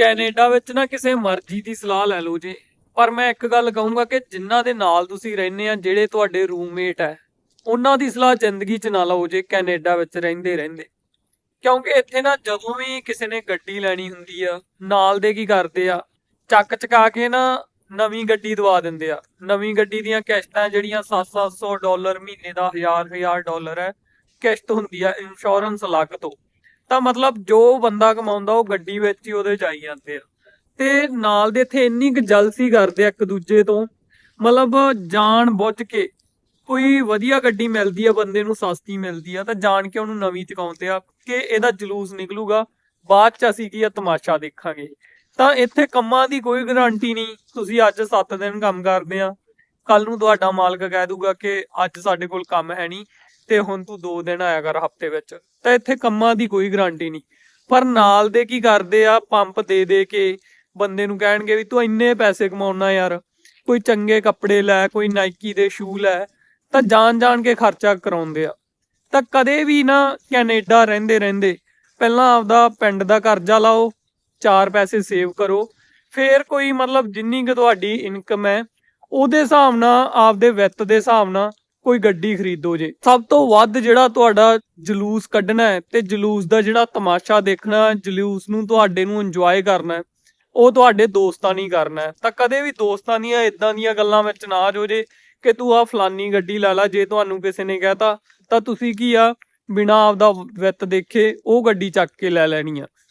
Canada ਵਿੱਚ ਨਾ ਕਿਸੇ ਮਰਜ਼ੀ ਦੀ ਸਲਾਹ ਲੈ ਲਓ ਜੇ। ਪਰ ਮੈਂ ਇੱਕ ਗੱਲ ਕਹੂੰਗਾ ਕਿ ਜਿਨ੍ਹਾਂ ਦੇ ਨਾਲ ਤੁਸੀਂ ਰਹਿੰਦੇ ਆ, ਜਿਹੜੇ ਤੁਹਾਡੇ ਰੂਮਮੇਟ ਹੈ ਉਹਨਾਂ ਦੀ ਸਲਾਹ ਜ਼ਿੰਦਗੀ 'ਚ ਨਾ ਲਓ ਜੇ ਕੈਨੇਡਾ ਵਿੱਚ ਰਹਿੰਦੇ ਰਹਿੰਦੇ। ਕਿਉਂਕਿ ਇੱਥੇ ਨਾ ਜਦੋਂ ਵੀ ਕਿਸੇ ਨੇ ਗੱਡੀ ਲੈਣੀ ਹੁੰਦੀ ਆ, ਨਾਲ ਦੇ ਕੀ ਕਰਦੇ ਆ? ਚੱਕ ਚਕਾ ਕੇ ਨਾ ਨਵੀਂ ਗੱਡੀ ਦਵਾ ਦਿੰਦੇ ਆ। ਨਵੀਂ ਗੱਡੀ ਦੀਆਂ ਕਿਸ਼ਤਾਂ ਜਿਹੜੀਆਂ 7-700 ਡਾਲਰ ਮਹੀਨੇ ਦਾ 1000-1000 ਡਾਲਰ ਹੈ, ਕਿਸ਼ਤ ਹੁੰਦੀ ਆ ਇੰਸ਼ੋਰੈਂਸ ਅਲੱਗ ਤੋਂ। ਤਾਂ ਮਤਲਬ ਜੋ ਬੰਦਾ ਕਮਾਉਂਦਾ ਉਹ ਗੱਡੀ ਵਿੱਚ ਹੀ ਉਹਦੇ ਚ ਜਾਂਦੇ ਆ। ਤੇ ਨਾਲ ਦੇ ਇੱਥੇ ਇੰਨੀ ਕੁ ਜਲਸੀ ਕਰਦੇ ਆ ਇੱਕ ਦੂਜੇ ਤੋਂ। ਮਤਲਬ ਜਾਣ ਬੁੱਝ ਕੇ ਕੋਈ ਵਧੀਆ ਗੱਡੀ ਮਿਲਦੀ ਆ, ਬੰਦੇ ਨੂੰ ਸਸਤੀ ਮਿਲਦੀ ਆ, ਤਾਂ ਜਾਣ ਕੇ ਉਹਨੂੰ ਨਵੀਂ ਚੁਕਾਉਂਦੇ ਆ ਕਿ ਇਹਦਾ ਜਲੂਸ ਨਿਕਲੂਗਾ। ਬਾਅਦ ਚ ਅਸੀਂ ਕੀ ਆ, ਤਮਾਸ਼ਾ ਦੇਖਾਂਗੇ। ਤਾਂ ਇੱਥੇ ਕੰਮਾਂ ਦੀ ਕੋਈ ਗਾਰੰਟੀ ਨਹੀਂ। ਤੁਸੀਂ ਅੱਜ 7 ਦਿਨ ਕੰਮ ਕਰਦੇ ਆ। ਕੱਲ ਨੂੰ ਤੁਹਾਡਾ ਮਾਲਕ ਕਹਿ ਦੂਗਾ ਕਿ ਅੱਜ ਸਾਡੇ ਕੋਲ ਕੰਮ ਹੈ ਨਹੀਂ। ਤੇ ਹੁਣ ਤੂੰ 2 ਦਿਨ ਆਇਆ ਕਰ ਹਫ਼ਤੇ ਵਿੱਚ, ਤਾਂ ਇੱਥੇ ਕੰਮਾਂ ਦੀ ਕੋਈ ਗਾਰੰਟੀ ਨਹੀਂ। ਪਰ ਨਾਲ ਦੇ ਕੀ ਕਰਦੇ ਆ ਪੰਪ ਦੇ ਦੇ ਕੇ ਬੰਦੇ ਨੂੰ ਕਹਿਣਗੇ ਵੀ ਤੂੰ ਇੰਨੇ ਪੈਸੇ ਕਮਾਉਣਾ ਯਾਰ, ਕੋਈ ਚੰਗੇ ਕੱਪੜੇ ਲੈ, ਕੋਈ ਨਾਈਕੀ ਦੇ ਸ਼ੂ ਲੈ, ਤਾਂ ਜਾਣ ਜਾਣ ਕੇ ਖਰਚਾ ਕਰਾਉਂਦੇ ਆ। ਤਾਂ ਕਦੇ ਵੀ ਨਾ ਕੈਨੇਡਾ ਰਹਿੰਦੇ ਰਹਿੰਦੇ ਪਹਿਲਾਂ ਆਪਦਾ ਪਿੰਡ ਦਾ ਕਰਜ਼ਾ ਲਾਓ, ਚਾਰ ਪੈਸੇ ਸੇਵ ਕਰੋ, ਫੇਰ ਕੋਈ ਮਤਲਬ ਜਿੰਨੀ ਕੁ ਤੁਹਾਡੀ ਇਨਕਮ ਹੈ, ਉਹਦੇ ਹਿਸਾਬ ਨਾਲ, ਆਪਦੇ ਵਿੱਤ ਦੇ ਹਿਸਾਬ ਨਾਲ ਕੋਈ ਗੱਡੀ ਖਰੀਦੋ ਜੇ ਸਭ ਤੋਂ ਵੱਧ ਜਿਹੜਾ ਤੁਹਾਡਾ ਜਲੂਸ ਕੱਢਣਾ ਹੈ ਤੇ ਜਲੂਸ ਦਾ ਜਿਹੜਾ ਤਮਾਸ਼ਾ ਦੇਖਣਾ ਜਲੂਸ ਨੂੰ ਤੁਹਾਡੇ ਨੂੰ ਇੰਜੋਏ ਕਰਨਾ ਹੈ, ਉਹ ਤੁਹਾਡੇ ਦੋਸਤਾਂ ਨਹੀਂ ਕਰਨਾ ਹੈ। ਤਾਂ ਕਦੇ ਵੀ ਦੋਸਤਾਂ ਦੀਆਂ ਇਦਾਂ ਦੀਆਂ ਗੱਲਾਂ ਵਿੱਚ ਨਾ ਜੋ ਜੇ ਕਿ ਤੂੰ ਆ ਫਲਾਨੀ ਗੱਡੀ ਲੈ ਲਾ ਜੇ ਤੁਹਾਨੂੰ ਕਿਸੇ ਨੇ ਕਹਿਤਾ ਤਾਂ ਤੁਸੀਂ ਕੀ ਆ ਬਿਨਾ ਆਪਦਾ ਵਿੱਤ ਦੇਖੇ ਉਹ ਗੱਡੀ ਚੱਕ ਕੇ ਲੈ ਲੈਣੀ ਆ